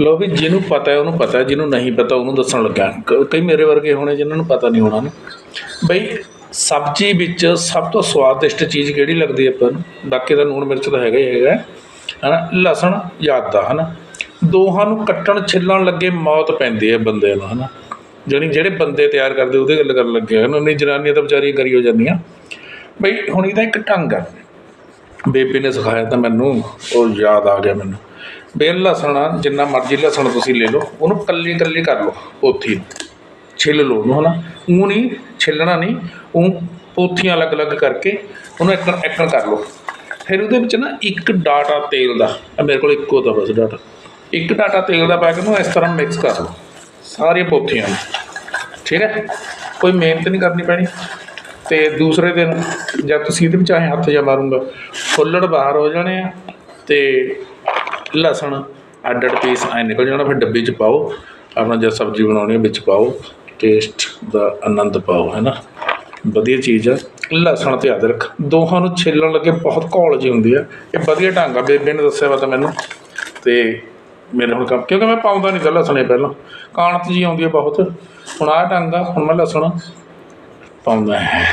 ਲੋ ਵੀ ਜਿਹਨੂੰ ਪਤਾ ਹੈ ਉਹਨੂੰ ਪਤਾ ਜਿਹਨੂੰ ਨਹੀਂ ਪਤਾ ਉਹਨੂੰ ਦੱਸਣ ਲੱਗਾ। ਕ- ਕਈ ਮੇਰੇ ਵਰਗੇ ਹੋਣੇ ਜਿਨ੍ਹਾਂ ਨੂੰ ਪਤਾ ਨਹੀਂ ਹੋਣਾ ਨਾ। ਬਈ ਸਬਜ਼ੀ ਵਿੱਚ ਸਭ ਤੋਂ ਸਵਾਦਿਸ਼ਟ ਚੀਜ਼ ਕਿਹੜੀ ਲੱਗਦੀ ਆਪਾਂ ਨੂੰ? ਬਾਕੀ ਦਾ ਲੂਣ ਮਿਰਚ ਤਾਂ ਹੈਗਾ ਹੀ ਹੈਗਾ ਹਨਾ? ਲਸਣ ਜ਼ਿਆਦਾ ਹਨਾ? ਦੋਹਾਂ ਨੂੰ ਕੱਟਣ ਛਿੱਲਣ ਲੱਗੇ ਮੌਤ ਪੈਂਦੀ ਹੈ ਬੰਦੇ ਨੂੰ, ਹਨਾ? ਜਾਣੀ ਜਿਹੜੇ ਬੰਦੇ ਤਿਆਰ ਕਰਦੇ ਉਹਦੇ ਗੱਲ ਕਰਨ ਲੱਗੇ ਹਨ ਉਹਨੇ ਜਨਾਨੀਆਂ ਤਾਂ ਵਿਚਾਰੀਆਂ ਕਰੀ ਹੋ ਜਾਂਦੀਆਂ। ਬਈ ਹੁਣ ਇਹਦਾ ਇੱਕ ਢੰਗ ਆ ਬੇਬੇ ਨੇ ਸਿਖਾਇਆ ਤਾਂ ਮੈਨੂੰ, ਉਹ ਯਾਦ ਆ ਗਿਆ ਮੈਨੂੰ। ਬੇਲ ਲਸਣ ਆ, ਜਿੰਨਾ ਮਰਜ਼ੀ ਲਸਣ ਤੁਸੀਂ ਲੈ ਲਓ ਉਹਨੂੰ ਕੱਲੀ ਕੱਲੀ ਕਰ ਲਓ ਪੋਥੀ ਛਿੱਲ ਲਓ ਉਹਨੂੰ ਹਨਾ? ਉਹ ਨਹੀਂ ਛਿੱਲਣਾ ਨਹੀਂ ਉਹ ਪੋਥੀਆਂ ਅਲੱਗ-ਅਲੱਗ ਕਰਕੇ ਉਹਨੂੰ ਇੱਕਣ ਇੱਕਣ ਕਰ ਲਓ। ਫਿਰ ਉਹਦੇ ਵਿੱਚ ਨਾ ਇੱਕ ਡਾਟਾ ਤੇਲ ਦਾ ਆਹ ਮੇਰੇ ਕੋਲ ਇੱਕੋ ਤਾਂ ਬਸ ਡਾਟਾ। ਇੱਕ ਡਾਟਾ ਤੇਲ ਦਾ ਪਾ ਕੇ ਉਹਨੂੰ ਇਸ ਤਰ੍ਹਾਂ ਮਿਕਸ ਕਰ ਲਓ ਸਾਰੇ ਪੋਥੀਆਂ ਨੂੰ। ਠੀਕ ਹੈ? ਕੋਈ ਮਿਹਨਤ ਨਹੀਂ ਕਰਨੀ ਪੈਣੀ। ਤੇ ਦੂਸਰੇ ਦਿਨ ਜਦ ਤੁਸੀਂ ਇਹਦੇ ਵਿੱਚ ਚਾਹੇ ਹੱਥ ਜਾਂ ਮਾਰੂੰਗਾ ਫੁੱਲੜ ਬਾਹਰ ਹੋ ਜਾਣੇ ਆ ਤੇ ਲਸਣ ਅੱਡ ਅੱਡ ਪੀਸ ਐ ਨਿਕਲ ਜਾਣਾ, ਫਿਰ ਡੱਬੇ 'ਚ ਪਾਓ। ਆਪਣਾ ਜਦ ਸਬਜ਼ੀ ਬਣਾਉਣੀ ਹੈ ਵਿੱਚ ਪਾਓ। ਟੇਸਟ ਦਾ ਆਨੰਦ ਪਾਓ ਹੈ ਨਾ ਵਧੀਆ ਚੀਜ਼ ਆ। ਲਸਣ ਤੇ ਅਦਰਕ, ਦੋਹਾਂ ਨੂੰ ਛਿੱਲਣ ਲੱਗੇ ਬਹੁਤ ਘੋਲ ਜਿਹੀ ਹੁੰਦੀ ਆ। ਇਹ ਵਧੀਆ ਢੰਗ ਆ, ਬੇਬੇ ਨੇ ਦੱਸਿਆ ਵਾ ਤਾਂ ਮੈਨੂੰ। ਤੇ ਮੇਰੇ ਹੁਣ ਕੰਮ, ਕਿਉਂਕਿ ਮੈਂ ਪਾਉਂਦਾ ਨਹੀਂ ਤਾਂ ਲਸਣੇ ਪਹਿਲਾਂ। ਕਾਣਤ ਜੀ ਆਉਂਦੀ ਹੈ ਬਹੁਤ। ਹੁਣ ਆਹ ਢੰਗ ਆ, ਹੁਣ ਮੈਂ ਲਸਣ ਪਾਉਂਦਾ। ਹੈ